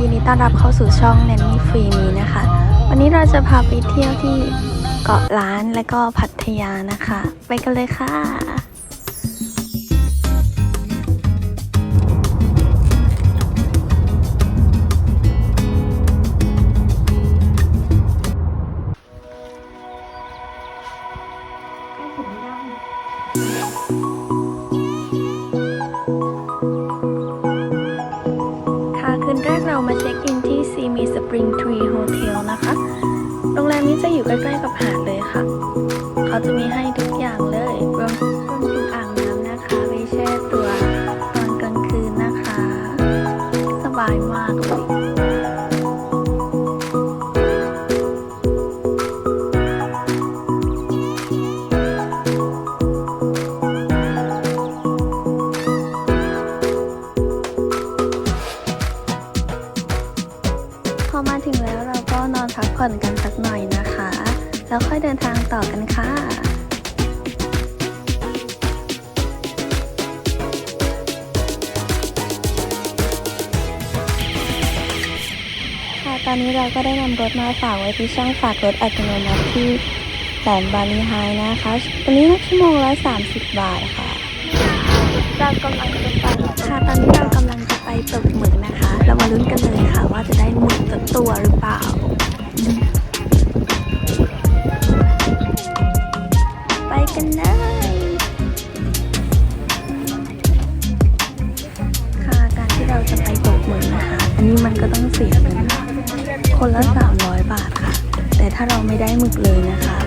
ยินดีต้อนรับเข้าสู่ช่องแนนนี่ฟรีมีนะคะ วันนี้เราจะพาไปเที่ยวที่เกาะล้านและก็พัทยานะคะ ไปกันเลยค่ะค่ะ อยู่ใกล้ๆกับหาดเลยค่ะ เขาจะมีให้ดู แล้วค่อยเดินทางต่อกันค่ะค่ะ ตอนนี้เราก็ได้นำรถมาฝากไว้ที่ช่องฝากรถอัตโนมัติที่แสนบาลีไฮนะคะ ตอนนี้นักชั่วโมงละ30 บาทค่ะ เรากำลังจะไปค่ะ ตอนนี้เรากำลังจะไปตกหมึกนะคะ เรามาลุ้นกันเลยค่ะ ว่าจะได้หมึกสักตัวหรือเปล่า คนละ 300 บาทค่ะ แต่ถ้าเราไม่ได้หมึกเลยนะคะ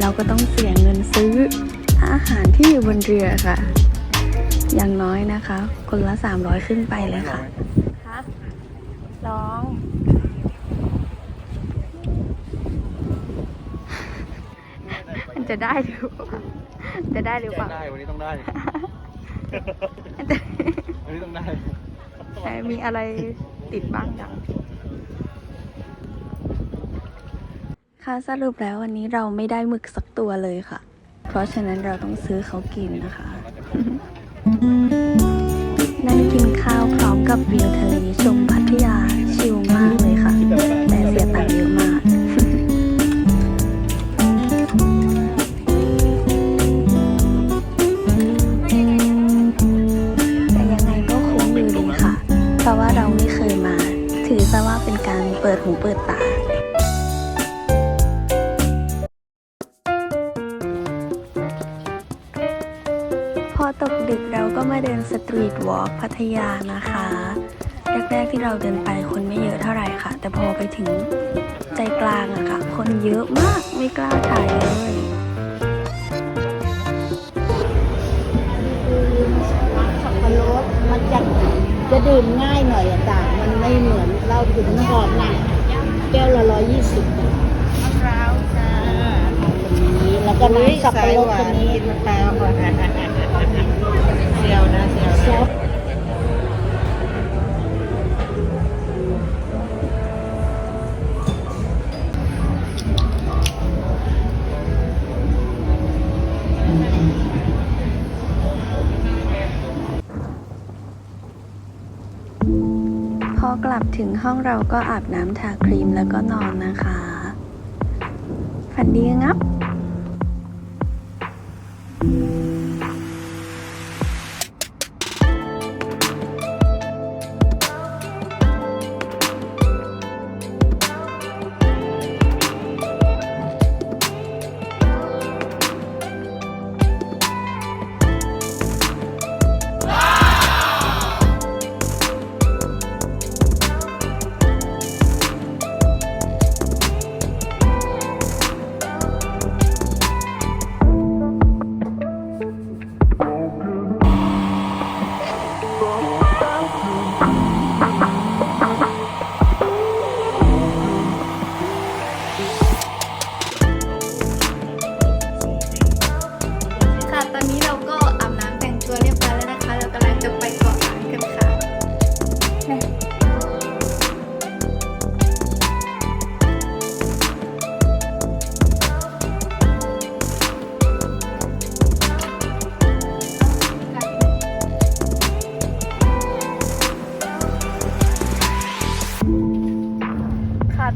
เราก็ต้องเสียเงินซื้ออาหารที่อยู่บนเรือค่ะ อย่างน้อยนะคะ คนละ 300 ขึ้นไปเลยค่ะครับร้อง มันจะได้หรือเปล่าจะได้หรือเปล่า ได้ วันนี้ต้องได้ วันนี้ต้องได้ แต่มีอะไรติดบ้างยัง คะสรุปแล้ววันนี้เราไม่ได้หมึกสักตัวเลยค่ะ เพราะฉะนั้นเราต้องซื้อเขากินนะคะ นั่งกินข้าวพร้อมกับวิวทะเลชมพัทยา เราก็มาเดินสตรีทวอล์กพัทยานะคะ แรกๆที่เราเดินไปคนไม่เยอะเท่าไหร่ค่ะ แต่พอไปถึงใจกลางอะค่ะ คนเยอะมากไม่กล้าถ่ายเลยสับปะรดมันจะจะดื่มง่ายหน่อยอะจ้ะมันไม่เหมือนเหล้าถึงน้ำหอมหนักแก้วละร้อยยี่สิบมะพร้าวจ้าตัวนี้แล้วก็น้ำสับปะรดตัวนี้กินมะพร้าวก่อนเซียวนะเซียวนะพอกลับถึงห้องเราก็อาบน้ำทาครีมแล้วก็นอนนะคะ ฝันดีงับ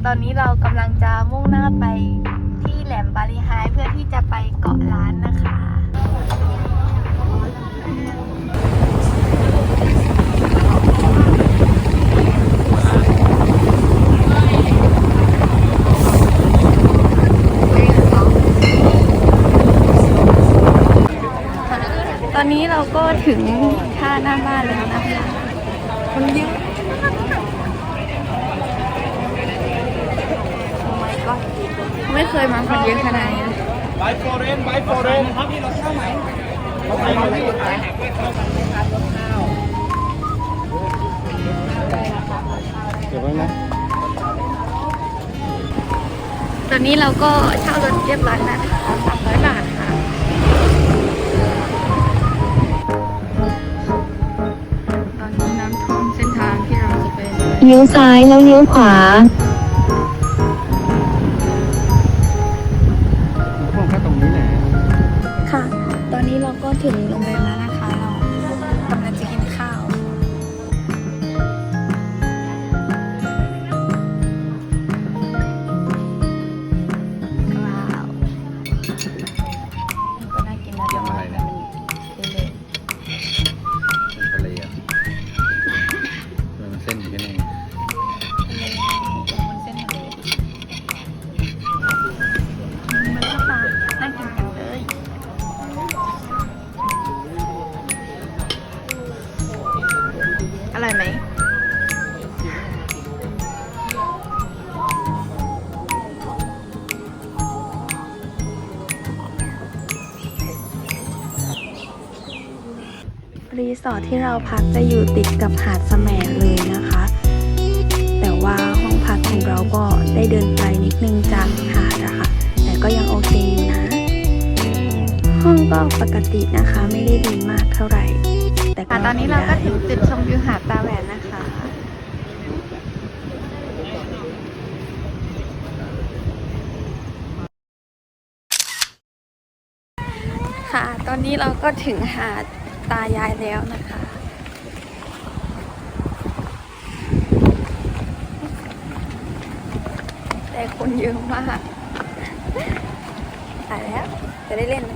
ตอนี้เรากำลังจะมุ่งหน้าไปที่แหลมบาลีไฮเพื่อที่จะไปเกาะล้านนะคะตอนนี้เราก็ถึงท่าหน้าบ้านแล้วนะคะคนเยอะมากโอ้ my god ไม่ เคยมาคนเยอะขนาดนี้ไบโฟเรนไบโฟเรนครับพี่เราเข้าไหมเราไปเราไม่หยุดนะเดี๋ยวไว้นะตอนนี้เราก็เช่ารถเรียบร้อยแล้วนะคะสามร้อยบาทค่ะตอนนี้น้ำท่วมเส้นทางที่เราจะไปเลี้ยวซ้ายแล้วเลี้ยวขวา ถึงโรงแรม ทที่เราพักจะอยู่ติดกับหาดแสมเลยนะคะ แต่ว่าห้องพักของเราก็ได้เดินไกลนิดนึงจากหาดอะค่ะแต่ก็ยังโอเคอยู่นะ ห้องก็ปกตินะคะไม่ได้ดีมากเท่าไหร่ แต่ตอนนี้เราก็ถึงจุดชมวิวหาดตาแหวนนะคะค่ะ ตอนนี้เราก็ถึงหาด ตายายแล้วนะคะแต่คนเยอะมากตายแล้ว จะได้เล่นไหม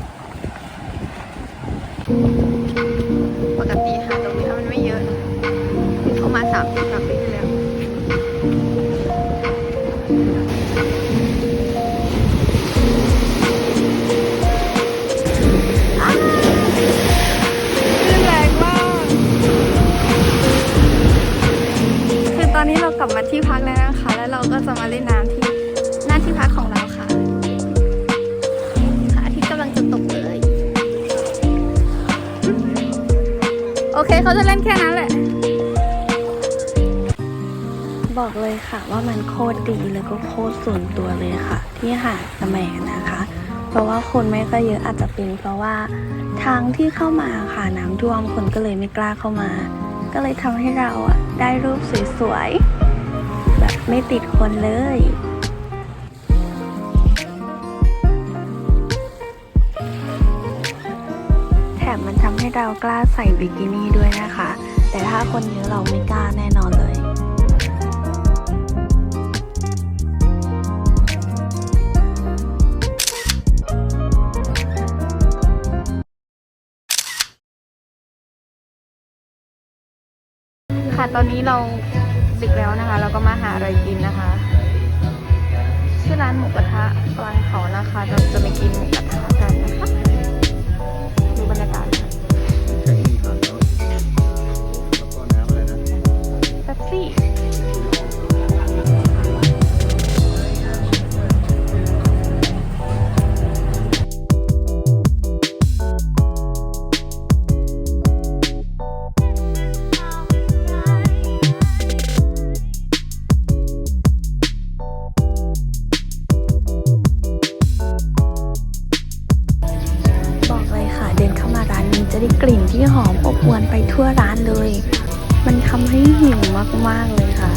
ปกติหาตรงนี้มันไม่เยอะ เข้ามาสามปีสามปี ลับมาที่พักแล้วนะคะ แล้วเราก็จะมาเล่นน้ำที่หน้าที่พักของเราค่ะค่ะที่กำลังจะตกเลย โอเคเขาจะเล่นแค่นั้นแหละ บอกเลยค่ะว่ามันโคตรดีแล้วก็โคตรส่วนตัวเลยค่ะ ที่หาดสแมนะคะ เพราะว่าคนไม่ค่อยเยอะอาจจะเป็นเพราะว่าทางที่เข้ามาค่ะน้ำท่วมคนก็เลยไม่กล้าเข้ามา ก็เลยทำให้เราอะได้รูปสวยๆแบบ ไม่ติดคนเลย แถมมันทำให้เรากล้าใส่บิกินี่ด้วยนะคะ แต่ถ้าคนเยอะเราไม่กล้าแน่นอนเลยค่ะตอนนี้เรา ดึกแล้วนะคะ เราก็มาหาอะไรกินนะคะ ชื่อร้านหมูกระทะกลางเขานะคะ เราจะไปกินหมูกระทะกันนะคะดูบรรยากาศค่ะแค่นี้ก่อนแล้วแล้วก็น้ำอะไรนะเป๊ปซี่ จะได้กลิ่นที่หอมอบอวนไปทั่วร้านเลย มันทำให้หิวมาก ๆ เลยค่ะ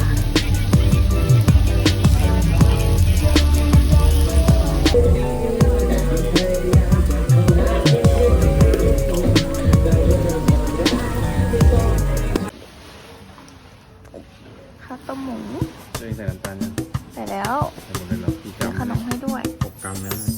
ข้าวต้มหมูเลยใส่น้ำตาลนะใส่แล้วได้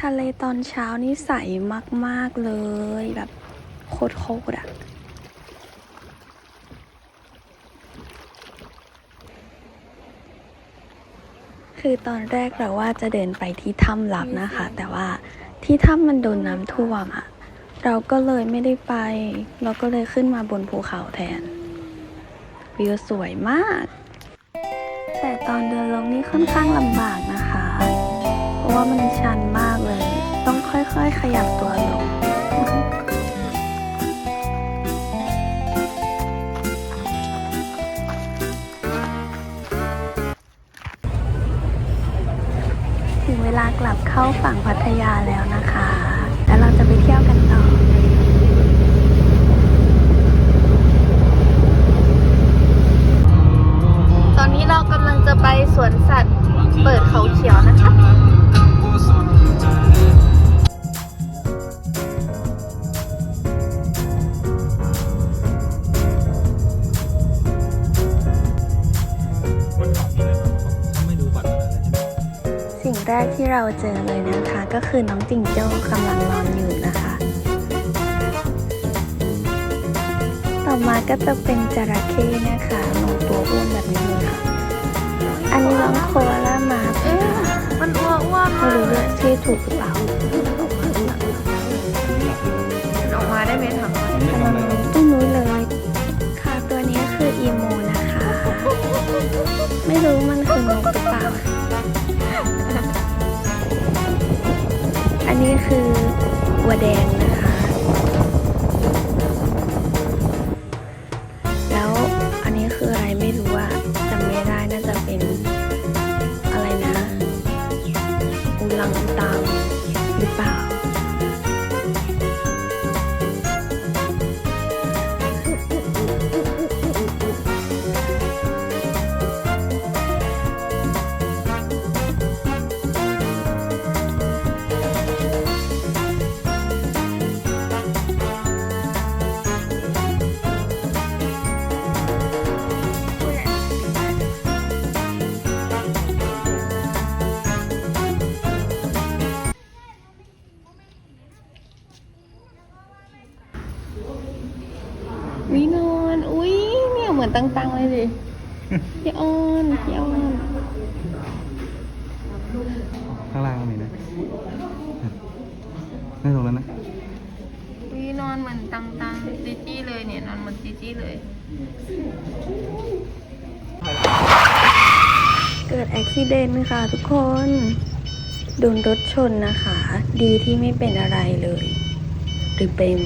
ทะเลตอนเช้านี่ใสมาก ๆ เลยแบบโคตรๆอะคือตอนแรกเราว่าจะเดินไปที่ถ้ำลับนะคะ แต่ว่าที่ถ้ำมันโดนน้ำท่วมอะเราก็เลยไม่ได้ไป เราก็เลยขึ้นมาบนภูเขาแทน วิวสวยมาก แต่ตอนเดินลงนี่ค่อนข้างลำบากนะ ราะว่ามันชันมากเลย ต้องค่อยๆขยับตัวลงถึงเวลากลับเข้าฝั่งพัทยาแล้วนะคะ แล้วเราจะไปเที่ยวกันต่อตอนนี้เรากำลังจะไปสวนสัตว์เปิดเขาเขียวนะคะ ที่เราเจอเลยนะคะ ก็คือน้องจิงโจ้กำลังนอนอยู่นะคะ ต่อมาก็จะเป็นจระเข้นะคะนองตัวอ้วนแบบนี้เลยค่ะ อันนี้น้องโคอาล่ามาสนะคะมันอ้วนอ้วนไม่รู้เรียกชื่อถูกหรือเปล่าออกมาได้ไหมถามก่อนกำลังตุ้งนุ้ยเลย ค่ะตัวนี้คืออีโมนะคะ ไม่รู้มันคือนกหรือเปล่า นนี้คือวัวแดง อนตังๆเลยดิพี่ออนพี่ออนข้างล่างก็มีนะนี่ตรงนั้นนะวีนอนเหมือนตังตังจีจี้เลยเนี่ยนอนเหมือนจีจี้เลย เกิดอุบิเหตุค่ะทุกคนโดนรถชนนะคะ ดีที่ไม่เป็นอะไรเลย หรือเป็น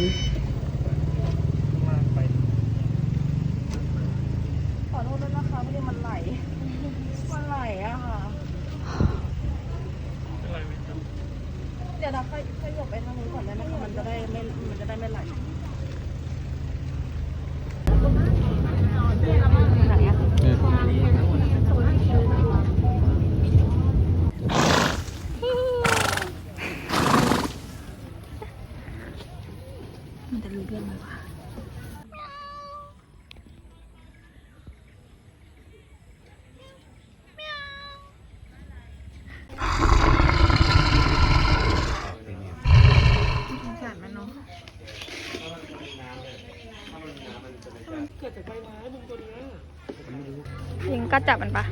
ขอโทษด้วยนะคะไม่ได้มันไหล มันไหลอะค่ะ เดี๋ยวเราค่อยค่อยหยบไปทางนู้นก่อนได้ไหมคะมันจะได้ไม่ มันจะได้ไม่ไหลไหนอะ มันจะรู้เรื่องไหมวะสงสารมันเนาะยิงก็จับมันปะ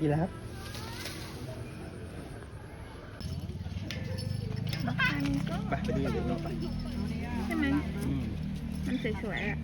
อีแล้วอีแล้วมันก็ไปไปดูอย่างอื่นต่อไปใช่ไหมมันสวยๆอะ